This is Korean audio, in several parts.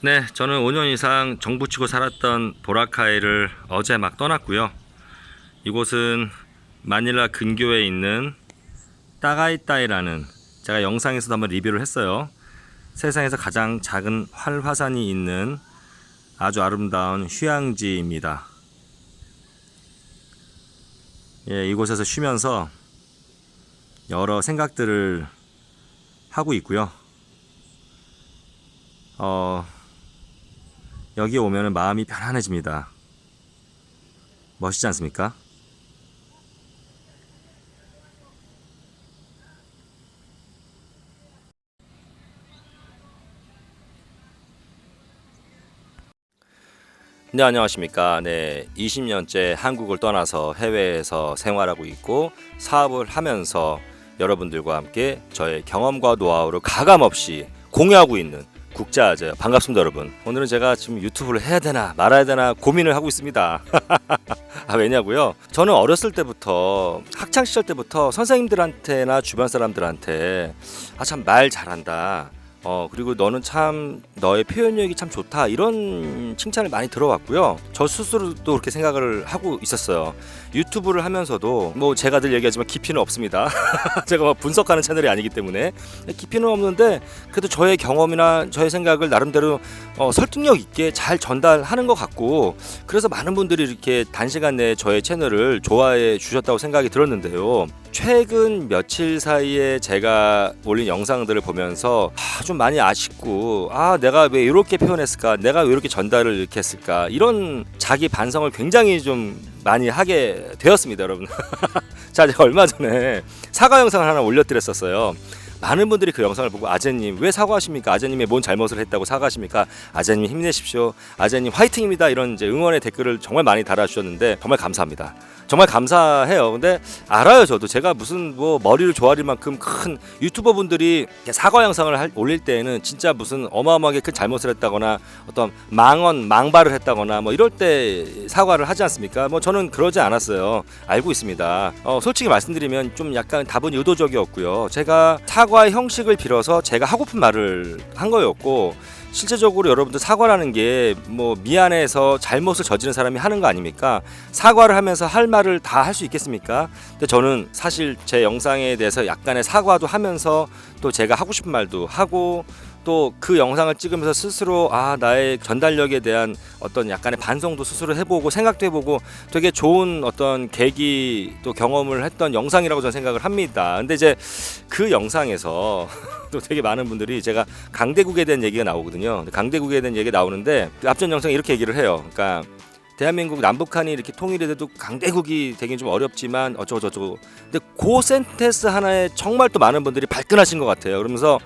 네, 저는 5년 이상 정부 치고 살았던 보라카이를 어제 막 떠났고요. 이곳은 마닐라 근교에 있는 따가이따이라는 제가 영상에서도 한번 리뷰를 했어요. 세상에서 가장 작은 활화산이 있는 아주 아름다운 휴양지입니다. 예, 이곳에서 쉬면서 여러 생각들을 하고 있고요. 어, 여기 오면 마음이 편안해집니다. 멋있지 않습니까? 네, 안녕하십니까. 네, 20년째 한국을 떠나서 해외에서 생활하고 있고 사업을 하면서 여러분들과 함께 저의 경험과 노하우를 가감없이 공유하고 있는 국자아재 반갑습니다, 여러분. 오늘은 제가 지금 유튜브를 해야 되나 말아야 되나 고민을 하고 있습니다. 아, 왜냐고요? 저는 어렸을 때부터 학창 시절 때부터 선생님들한테나 주변 사람들한테 아 참 말 잘한다. 어 그리고 너는 참 너의 표현력이 참 좋다 이런 칭찬을 많이 들어왔고요. 저 스스로도 그렇게 생각을 하고 있었어요. 유튜브를 하면서도 뭐 제가 늘 얘기하지만 깊이는 없습니다. 제가 막 분석하는 채널이 아니기 때문에 깊이는 없는데 그래도 저의 경험이나 저의 생각을 나름대로 어, 설득력 있게 잘 전달하는 것 같고 그래서 많은 분들이 이렇게 단시간 내에 저의 채널을 좋아해 주셨다고 생각이 들었는데요. 최근 며칠 사이에 제가 올린 영상들을 보면서 아, 좀 많이 아쉽고 아 내가 왜 이렇게 표현했을까? 내가 왜 이렇게 전달을 이렇게 했을까? 이런 자기 반성을 굉장히 좀 많이 하게 되었습니다 여러분. 자 제가 얼마 전에 사과 영상을 하나 올려드렸었어요 많은 분들이 그 영상을 보고 아재님 왜 사과하십니까? 아재님의 뭔 잘못을 했다고 사과하십니까? 아재님 힘내십시오. 아재님 화이팅입니다. 이런 이제 응원의 댓글을 정말 많이 달아주셨는데 정말 감사합니다. 정말 감사해요. 근데 알아요 저도 제가 무슨 뭐 머리를 조아릴 만큼 큰 유튜버 분들이 사과 영상을 할- 올릴 때에는 진짜 무슨 어마어마하게 큰 잘못을 했다거나 어떤 망언 망발을 했다거나 뭐 이럴 때 사과를 하지 않습니까? 뭐 저는 그러지 않았어요. 알고 있습니다. 어, 솔직히 말씀드리면 좀 약간 답은 의도적이었고요. 제가 사과 의 형식을 빌어서 제가 하고픈 말을 한 거였고 실제적으로 여러분들 사과라는 게 뭐 미안해서 잘못을 저지른 사람이 하는 거 아닙니까? 사과를 하면서 할 말을 다 할 수 있겠습니까? 근데 저는 사실 제 영상에 대해서 약간의 사과도 하면서 또 제가 하고 싶은 말도 하고 또 그 영상을 찍으면서 스스로 아 나의 전달력에 대한 어떤 약간의 반성도 스스로 해보고 생각도 해보고 되게 좋은 어떤 계기 또 경험을 했던 영상이라고 저는 생각을 합니다. 근데 이제 그 영상에서 또 되게 많은 분들이 제가 강대국에 대한 얘기가 나오거든요. 강대국에 대한 얘기가 나오는데 그 앞전 영상에 이렇게 얘기를 해요. 그러니까 대한민국 남북한이 이렇게 통일이 돼도 강대국이 되긴 좀 어렵지만 어쩌고 저쩌고. 근데 그 센텐스 하나에 정말 또 많은 분들이 발끈하신 것 같아요. 그러면서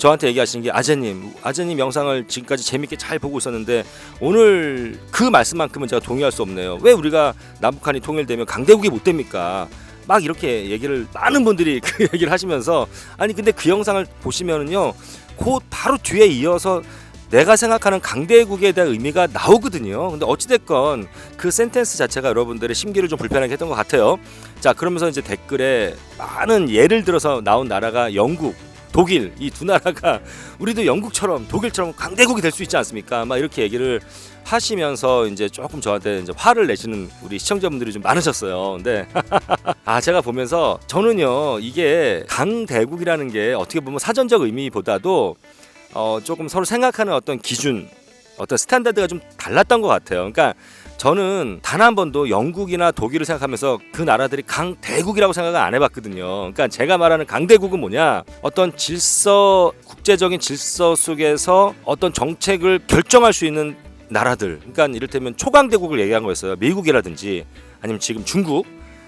저한테 얘기하시는 게 아재님, 아재님 영상을 지금까지 재밌게 잘 보고 있었는데 오늘 그 말씀만큼은 제가 동의할 수 없네요. 왜 우리가 남북한이 통일되면 강대국이 못 됩니까? 막 이렇게 얘기를 많은 분들이 그 얘기를 하시면서 아니 근데 그 영상을 보시면은요 곧 바로 뒤에 이어서 내가 생각하는 강대국에 대한 의미가 나오거든요. 근데 어찌됐건 그 센텐스 자체가 여러분들의 심기를 좀 불편하게 했던 것 같아요. 자, 그러면서 이제 댓글에 많은 예를 들어서 나온 나라가 영국, 독일 이 두 나라가 우리도 영국처럼 독일처럼 강대국이 될 수 있지 않습니까? 막 이렇게 얘기를 하시면서 이제 조금 저한테 이제 화를 내시는 우리 시청자분들이 좀 많으셨어요. 근데 아 제가 보면서 저는요 이게 강대국이라는 게 어떻게 보면 사전적 의미보다도 어 조금 서로 생각하는 어떤 기준 어떤 스탠다드가 좀 달랐던 것 같아요. 그러니까 저는 단 한 번도 영국이나 독일을 생각하면서 그 나라들이 강대국이라고 생각을 안 해봤거든요. 그러니까 제가 말하는 강대국은 뭐냐? 어떤 질서, 국제적인 질서 속에서 어떤 정책을 결정할 수 있는 나라들. 그러니까 이를테면 초강대국을 얘기한 거였어요. 미국이라든지 아니면 지금 중국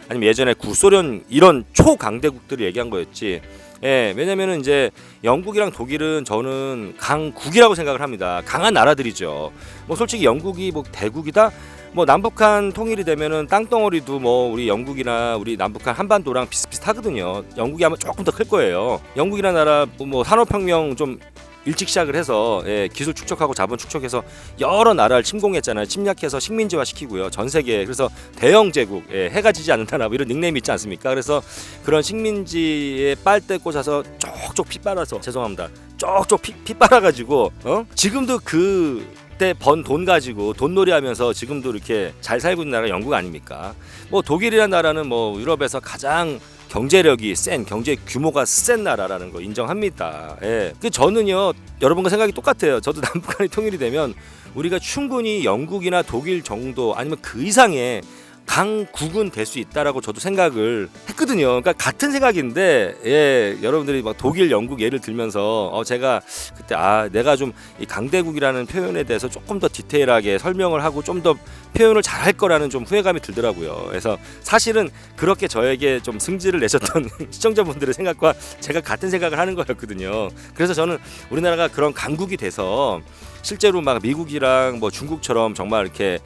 아니면 예전에 구소련 이런 초강대국들을 얘기한 거였지. 예, 왜냐면은 이제 영국이랑 독일은 저는 강국이라고 생각을 합니다. 강한 나라들이죠. 뭐 솔직히 영국이 뭐 대국이다. 뭐 남북한 통일이 되면은 땅덩어리도 뭐 우리 영국이나 우리 남북한 한반도랑 비슷비슷하거든요. 영국이 아마 조금 더 클 거예요. 영국이라는 나라 뭐 산업혁명 좀 일찍 시작을 해서 예, 기술 축적하고 자본 축적해서 여러 나라를 침공했잖아요. 침략해서 식민지화 시키고요. 전 세계에 그래서 대영 제국 예, 해가 지지 않는 나라 뭐 이런 닉네임 있지 않습니까? 그래서 그런 식민지에 빨대 꽂아서 쪽쪽 피 빨아서 죄송합니다. 쪽쪽 피, 피 빨아가지고 어? 지금도 그 때 번 돈 가지고 돈놀이 하면서 지금도 이렇게 잘 살고 있는 나라가 영국 아닙니까? 뭐 독일이라는 나라는 뭐 유럽에서 가장 경제력이 센 경제 규모가 센 나라라는 거 인정합니다. 예. 그 저는요 여러분과 생각이 똑같아요. 저도 남북한이 통일이 되면 우리가 충분히 영국이나 독일 정도 아니면 그 이상의 강국은 될 수 있다라고 저도 생각을 했거든요. 그러니까 같은 생각인데 예, 여러분들이 막 독일, 영국 예를 들면서 어 제가 그때 아 내가 좀 이 강대국이라는 표현에 대해서 조금 더 디테일하게 설명을 하고 좀 더 표현을 잘 할 거라는 좀 후회감이 들더라고요. 그래서 사실은 그렇게 저에게 좀 승질을 내셨던 시청자분들의 생각과 제가 같은 생각을 하는 거였거든요. 그래서 저는 우리나라가 그런 강국이 돼서 실제로 막 미국이랑 뭐 중국처럼 정말 이렇게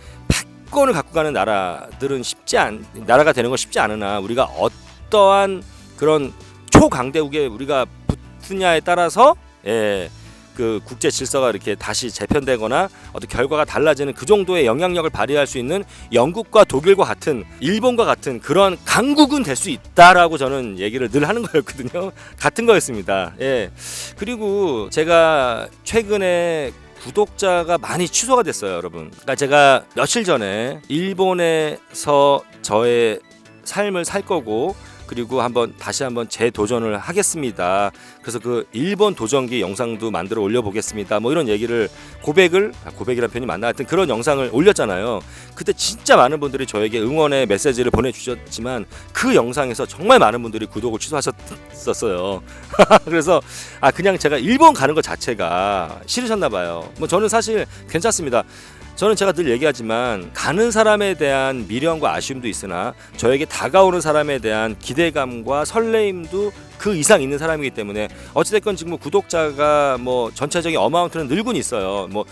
패권을 갖고 가는 나라들은 쉽지 않 나라가 되는 건 쉽지 않으나 우리가 어떠한 그런 초강대국에 우리가 붙느냐에 따라서 예. 그 국제 질서가 이렇게 다시 재편되거나 어떤 결과가 달라지는 그 정도의 영향력을 발휘할 수 있는 영국과 독일과 같은 일본과 같은 그런 강국은 될 수 있다라고 저는 얘기를 늘 하는 거였거든요. 같은 거였습니다. 예. 그리고 제가 최근에 구독자가 많이 취소가 됐어요, 여러분. 그러니까 제가 며칠 전에 일본에서 저의 삶을 살 거고 그리고 한번 다시 한번 재도전을 하겠습니다. 그래서 그 일본 도전기 영상도 만들어 올려보겠습니다. 뭐 이런 얘기를 고백을 아, 고백이란 표현이 맞나 하여튼 그런 영상을 올렸잖아요. 그때 진짜 많은 분들이 저에게 응원의 메시지를 보내주셨지만 그 영상에서 정말 많은 분들이 구독을 취소하셨었어요. 그래서 아 그냥 제가 일본 가는 것 자체가 싫으셨나 봐요. 뭐 저는 사실 괜찮습니다. 저는 제가 늘 얘기하지만 가는 사람에 대한 미련과 아쉬움도 있으나 저에게 다가오는 사람에 대한 기대감과 설레임도 그 이상 있는 사람이기 때문에 어찌됐건 지금 뭐 구독자가 뭐 전체적인 어마운트는 늘고는 있어요. 뭐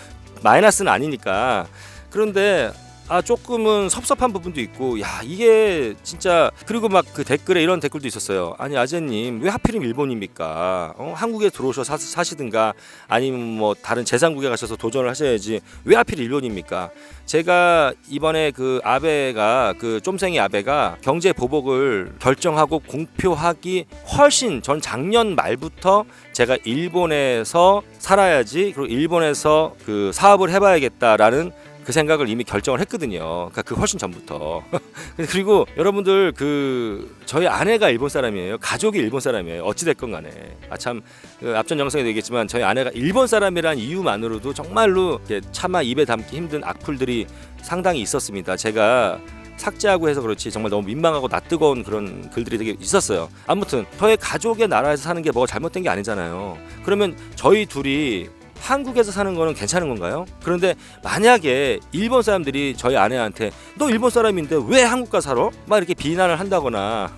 마이너스는 아니니까. 그런데 아 조금은 섭섭한 부분도 있고 야 이게 진짜 그리고 막 그 댓글에 이런 댓글도 있었어요 아니 아재님 왜 하필이면 일본입니까 어? 한국에 들어오셔 사, 사시든가 아니면 뭐 다른 제3국에 가셔서 도전을 하셔야지 왜 하필 일본입니까 제가 이번에 그 아베가 그 쫌생이 아베가 경제 보복을 결정하고 공표하기 훨씬 전 작년 말부터 제가 일본에서 살아야지 그리고 일본에서 그 사업을 해봐야겠다라는 그 생각을 이미 결정을 했거든요. 그러니까 그 훨씬 전부터. 그리고 여러분들 그 저희 아내가 일본 사람이에요. 가족이 일본 사람이에요. 어찌 됐건 간에. 아 참 그 앞전 영상에도 얘기했지만 저희 아내가 일본 사람이란 이유만으로도 정말로 차마 입에 담기 힘든 악플들이 상당히 있었습니다. 제가 삭제하고 해서 그렇지 정말 너무 민망하고 낯뜨거운 그런 글들이 되게 있었어요. 아무튼 저의 가족의 나라에서 사는 게 뭐가 잘못된 게 아니잖아요. 그러면 저희 둘이 한국에서 사는 거는 괜찮은 건가요? 그런데 만약에 일본 사람들이 저희 아내한테 너 일본 사람인데 왜 한국 가 살아? 막 이렇게 비난을 한다거나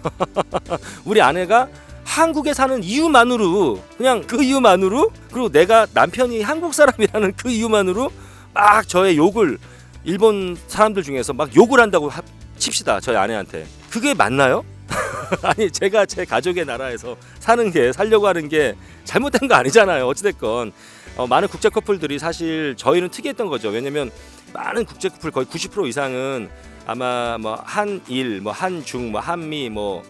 우리 아내가 한국에 사는 이유만으로 그냥 그 이유만으로 그리고 내가 남편이 한국 사람이라는 그 이유만으로 막 저의 욕을 일본 사람들 중에서 막 욕을 한다고 하, 칩시다 저희 아내한테 그게 맞나요? 아니 제가 제 가족의 나라에서 사는 게 살려고 하는 게 잘못된 거 아니잖아요 어찌됐건 어, 많은 국제 커플들이 사실 저희는 특이했던 거죠 왜냐면 많은 국제 커플 거의 90% 이상은 아마 뭐 한일 뭐 한중 뭐 한미 뭐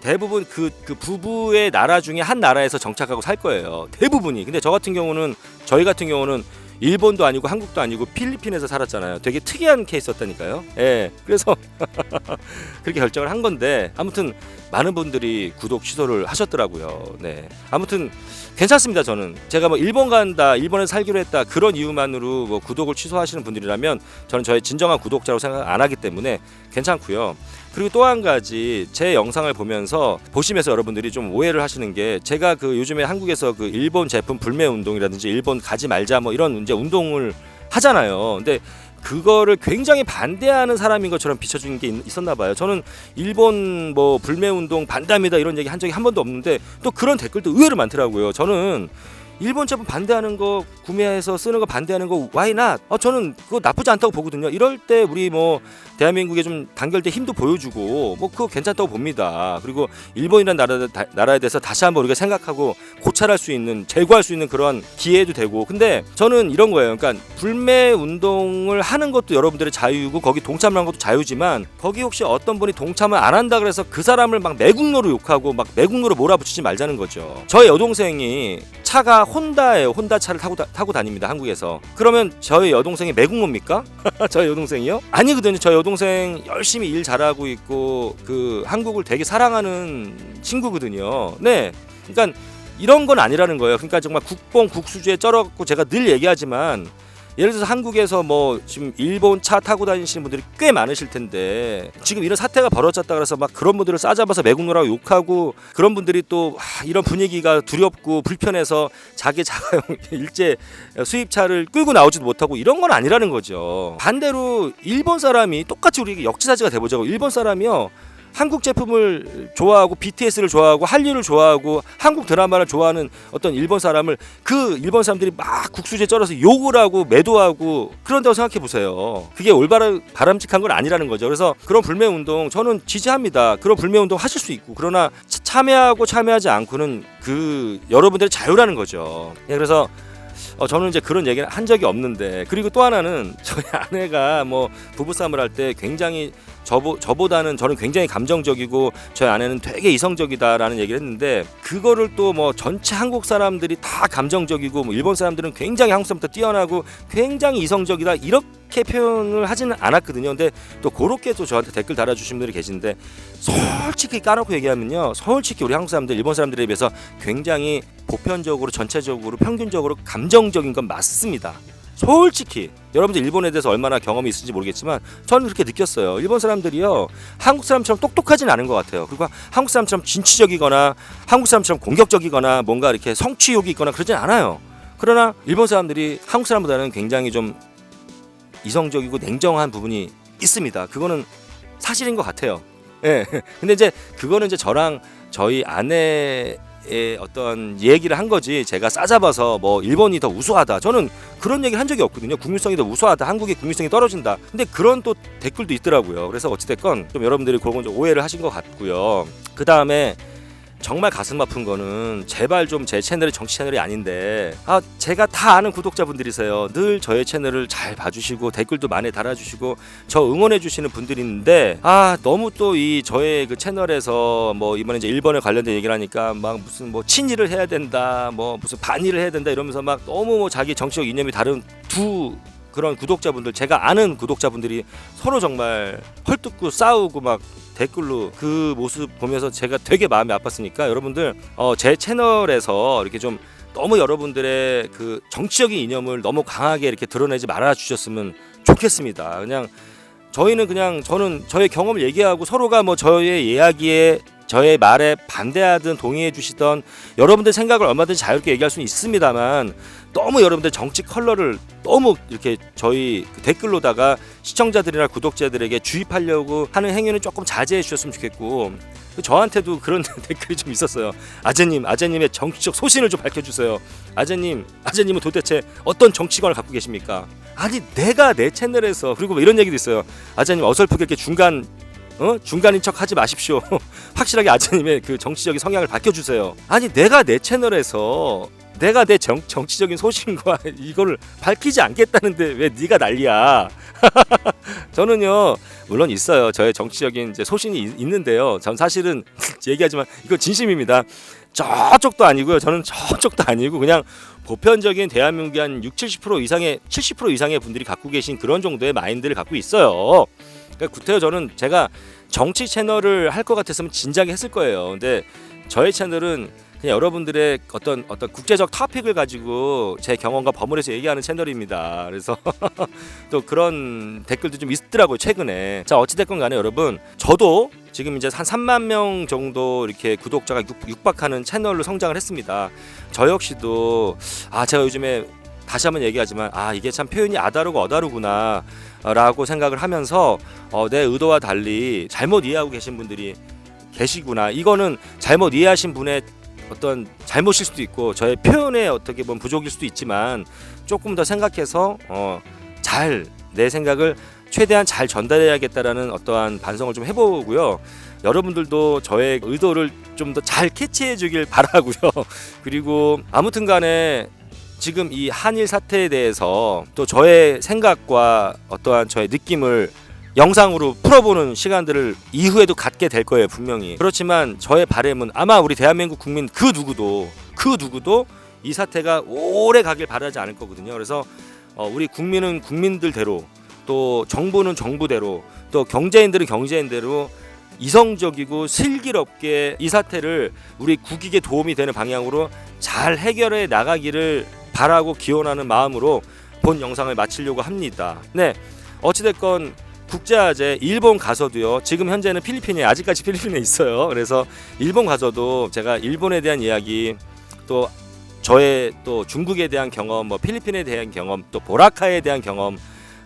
대부분 그, 그 부부의 나라 중에 한 나라에서 정착하고 살 거예요 대부분이 근데 저 같은 경우는 저희 같은 경우는 일본도 아니고 한국도 아니고 필리핀에서 살았잖아요. 되게 특이한 케이스였다니까요. 예. 그래서 그렇게 결정을 한 건데 아무튼 많은 분들이 구독 취소를 하셨더라고요. 네. 아무튼 괜찮습니다. 저는 제가 뭐 일본 간다, 일본에 살기로 했다 그런 이유만으로 뭐 구독을 취소하시는 분들이라면 저는 저의 진정한 구독자로 생각 안 하기 때문에 괜찮고요. 그리고 또 한 가지 제 영상을 보면서 보시면서 여러분들이 좀 오해를 하시는 게 제가 그 요즘에 한국에서 그 일본 제품 불매 운동이라든지 일본 가지 말자 뭐 이런 이제 운동을 하잖아요. 근데 그거를 굉장히 반대하는 사람인 것처럼 비춰주는 게 있- 있었나 봐요. 저는 일본 뭐 불매 운동 반대합니다 이런 얘기 한 적이 한 번도 없는데 또 그런 댓글도 의외로 많더라고요. 저는 일본 제품 반대하는 거 구매해서 쓰는 거 반대하는 거 why not? 어, 저는 그거 나쁘지 않다고 보거든요. 이럴 때 우리 뭐 대한민국에 좀 단결돼 힘도 보여주고 뭐 그거 괜찮다고 봅니다. 그리고 일본이라는 나라, 다- 나라에 대해서 다시 한번 우리가 생각하고 고찰할 수 있는 제고할 수 있는 그런 기회도 되고 근데 저는 이런 거예요. 그러니까 불매 운동을 하는 것도 여러분들의 자유고 거기 동참하는 것도 자유지만 거기 혹시 어떤 분이 동참을 안 한다 그래서 그 사람을 막 매국노로 욕하고 막 매국노로 몰아붙이지 말자는 거죠. 저희 여동생이 차가 혼다예요. 혼다 차를 타고 다, 타고 다닙니다. 한국에서. 그러면 저희 여동생이 매국노입니까? 저희 여동생이요? 아니거든요. 저희 여동생 열심히 일 잘하고 있고 그 한국을 되게 사랑하는 친구거든요. 네. 그러니까 이런 건 아니라는 거예요. 그러니까 정말 국뽕 국수주에 쩔어갖고 제가 늘 얘기하지만 예를 들어서 한국에서 뭐 지금 일본 차 타고 다니시는 분들이 꽤 많으실 텐데 지금 이런 사태가 벌어졌다 그래서 막 그런 분들을 싸잡아서 매국노라고 욕하고 그런 분들이 또 아, 이런 분위기가 두렵고 불편해서 자기 자가용 일제 수입차를 끌고 나오지도 못하고 이런 건 아니라는 거죠. 반대로 일본 사람이 똑같이 우리 역지사지가 돼보자고 일본 사람이요. 한국 제품을 좋아하고 BTS를 좋아하고 한류를 좋아하고 한국 드라마를 좋아하는 어떤 일본 사람을 그 일본 사람들이 막 국수제 쩔어서 욕을 하고 매도하고 그런다고 생각해 보세요. 그게 올바른 바람직한 건 아니라는 거죠. 그래서 그런 불매 운동 저는 지지합니다. 그런 불매 운동 하실 수 있고 그러나 차- 참여하고 참여하지 않고는 그 여러분들의 자유라는 거죠. 예, 그래서 어, 저는 이제 그런 얘기를 한 적이 없는데 그리고 또 하나는 저희 아내가 뭐 부부싸움을 할 때 굉장히 저보, 저보다는 저는 굉장히 감정적이고 저희 아내는 되게 이성적이다라는 얘기를 했는데 그거를 또 뭐 전체 한국 사람들이 다 감정적이고 뭐 일본 사람들은 굉장히 한국 사람부터 뛰어나고 굉장히 이성적이다 이렇게 표현을 하지는 않았거든요. 근데 또 그렇게 또 저한테 댓글 달아주신 분들이 계신데 솔직히 까놓고 얘기하면요. 솔직히 우리 한국 사람들 일본 사람들에 비해서 굉장히 보편적으로 전체적으로 평균적으로 감정적인 건 맞습니다. 솔직히 여러분들 일본에 대해서 얼마나 경험이 있을지 모르겠지만 저는 그렇게 느꼈어요. 일본 사람들이요 한국 사람처럼 똑똑하진 않은 것 같아요. 그리고 한국 사람처럼 진취적이거나 한국 사람처럼 공격적이거나 뭔가 이렇게 성취욕이 있거나 그러진 않아요. 그러나 일본 사람들이 한국 사람보다는 굉장히 좀 이성적이고 냉정한 부분이 있습니다. 그거는 사실인 것 같아요. 예. 근데 이제 그거는 이제 저랑 저희 아내의 어떤 얘기를 한 거지. 제가 싸잡아서 뭐 일본이 더 우수하다. 저는 그런 얘기를 한 적이 없거든요. 국민성이 더 우수하다. 한국의 국민성이 떨어진다. 근데 그런 또 댓글도 있더라고요. 그래서 어찌됐건 좀 여러분들이 그런 좀 오해를 하신 것 같고요. 그 다음에 정말 가슴 아픈 거는 제발 좀 제 채널이 정치 채널이 아닌데 아 제가 다 아는 구독자분들이세요. 늘 저의 채널을 잘 봐주시고 댓글도 많이 달아주시고 저 응원해 주시는 분들이 있는데 아 너무 또 이 저의 그 채널에서 뭐 이번에 이제 일본에 관련된 얘기를 하니까 막 무슨 뭐 친일을 해야 된다 뭐 무슨 반일을 해야 된다 이러면서 막 너무 뭐 자기 정치적 이념이 다른 두 그런 구독자분들 제가 아는 구독자분들이 서로 정말 헐뜯고 싸우고 막 댓글로 그 모습 보면서 제가 되게 마음이 아팠으니까 여러분들 어, 제 채널에서 이렇게 좀 너무 여러분들의 그 정치적인 이념을 너무 강하게 이렇게 드러내지 말아 주셨으면 좋겠습니다. 그냥 저희는 그냥 저는 저의 경험을 얘기하고 서로가 뭐 저의 이야기에 저의 말에 반대하든 동의해 주시던 여러분들 생각을 얼마든지 자유롭게 얘기할 수는 있습니다만 너무 여러분들 정치 컬러를 너무 이렇게 저희 그 댓글로다가 시청자들이나 구독자들에게 주입하려고 하는 행위는 조금 자제해 주셨으면 좋겠고 저한테도 그런 댓글이 좀 있었어요. 아재님, 아재님의 정치적 소신을 좀 밝혀주세요. 아재님, 아재님은 도대체 어떤 정치관을 갖고 계십니까? 아니 내가 내 채널에서 그리고 뭐 이런 얘기도 있어요. 아재님 어설프게 이렇게 중간 어? 중간인 척 하지 마십시오. 확실하게 아재님의 그 정치적인 성향을 밝혀주세요. 아니 내가 내 채널에서 내가 내 정, 정치적인 소신과 이거를 밝히지 않겠다는데 왜 네가 난리야? 저는요 물론 있어요 저의 정치적인 이제 소신이 있, 있는데요. 전 사실은 얘기하지만 이거 진심입니다. 저쪽도 아니고요. 저는 저쪽도 아니고 그냥 보편적인 대한민국의 한 6, 70% 이상의 70% 이상의 분들이 갖고 계신 그런 정도의 마인드를 갖고 있어요. 그러니까 구태여 저는 제가 정치 채널을 할 것 같았으면 진작에 했을 거예요. 근데 저의 채널은 그냥 여러분들의 어떤 어떤 국제적 토픽을 가지고 제 경험과 버무려서 얘기하는 채널입니다. 그래서 또 그런 댓글도 좀 있더라고요 최근에. 자 어찌 됐건 간에 여러분 저도 지금 이제 한 3만 명 정도 이렇게 구독자가 육, 육박하는 채널로 성장을 했습니다. 저 역시도 아 제가 요즘에 다시 한번 얘기하지만 아 이게 참 표현이 아다르고 어다르구나 라고 생각을 하면서 어, 내 의도와 달리 잘못 이해하고 계신 분들이 계시구나 이거는 잘못 이해하신 분의 어떤 잘못일 수도 있고 저의 표현에 어떻게 보면 부족일 수도 있지만 조금 더 생각해서 어, 잘 내 생각을 최대한 잘 전달해야겠다라는 어떠한 반성을 좀 해보고요. 여러분들도 저의 의도를 좀 더 잘 캐치해 주길 바라고요. 그리고 아무튼 간에 지금 이 한일 사태에 대해서 또 저의 생각과 어떠한 저의 느낌을 영상으로 풀어보는 시간들을 이후에도 갖게 될 거예요 분명히. 그렇지만 저의 바람은 아마 우리 대한민국 국민 그 누구도 그 누구도 이 사태가 오래 가길 바라지 않을 거거든요. 그래서 어, 우리 국민은 국민들대로 또 정부는 정부대로 또 경제인들은 경제인대로 이성적이고 슬기롭게 이 사태를 우리 국익에 도움이 되는 방향으로 잘 해결해 나가기를 바라고 기원하는 마음으로 본 영상을 마치려고 합니다. 네, 어찌됐건 국제화제 일본 가서도요. 지금 현재는 필리핀에 아직까지 필리핀에 있어요. 그래서 일본 가서도 제가 일본에 대한 이야기 또 저의 또 중국에 대한 경험, 뭐 필리핀에 대한 경험, 또 보라카에 대한 경험,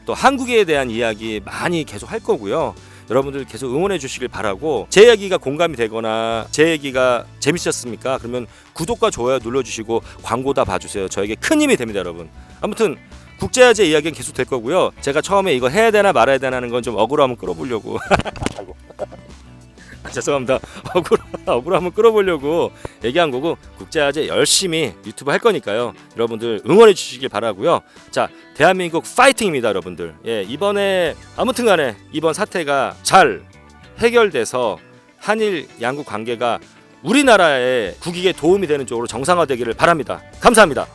또 한국에 대한 이야기 많이 계속 할 거고요. 여러분들 계속 응원해 주시길 바라고 제 이야기가 공감이 되거나 제 얘기가 재밌었습니까? 그러면 구독과 좋아요 눌러주시고 광고 다 봐주세요. 저에게 큰 힘이 됩니다, 여러분. 아무튼 국제화제 이야기는 계속 될 거고요. 제가 처음에 이거 해야 되나 말아야 되나는 건좀 한번 끌어보려고. 죄송합니다. 억울 억울 한번 끌어보려고 얘기한 거고 국제화제 열심히 유튜브 할 거니까요. 여러분들 응원해 주시길 바라고요. 자, 대한민국 파이팅입니다, 여러분들. 예, 이번에 아무튼 간에 이번 사태가 잘 해결돼서 한일 양국 관계가 우리나라의 국익에 도움이 되는 쪽으로 정상화되기를 바랍니다. 감사합니다.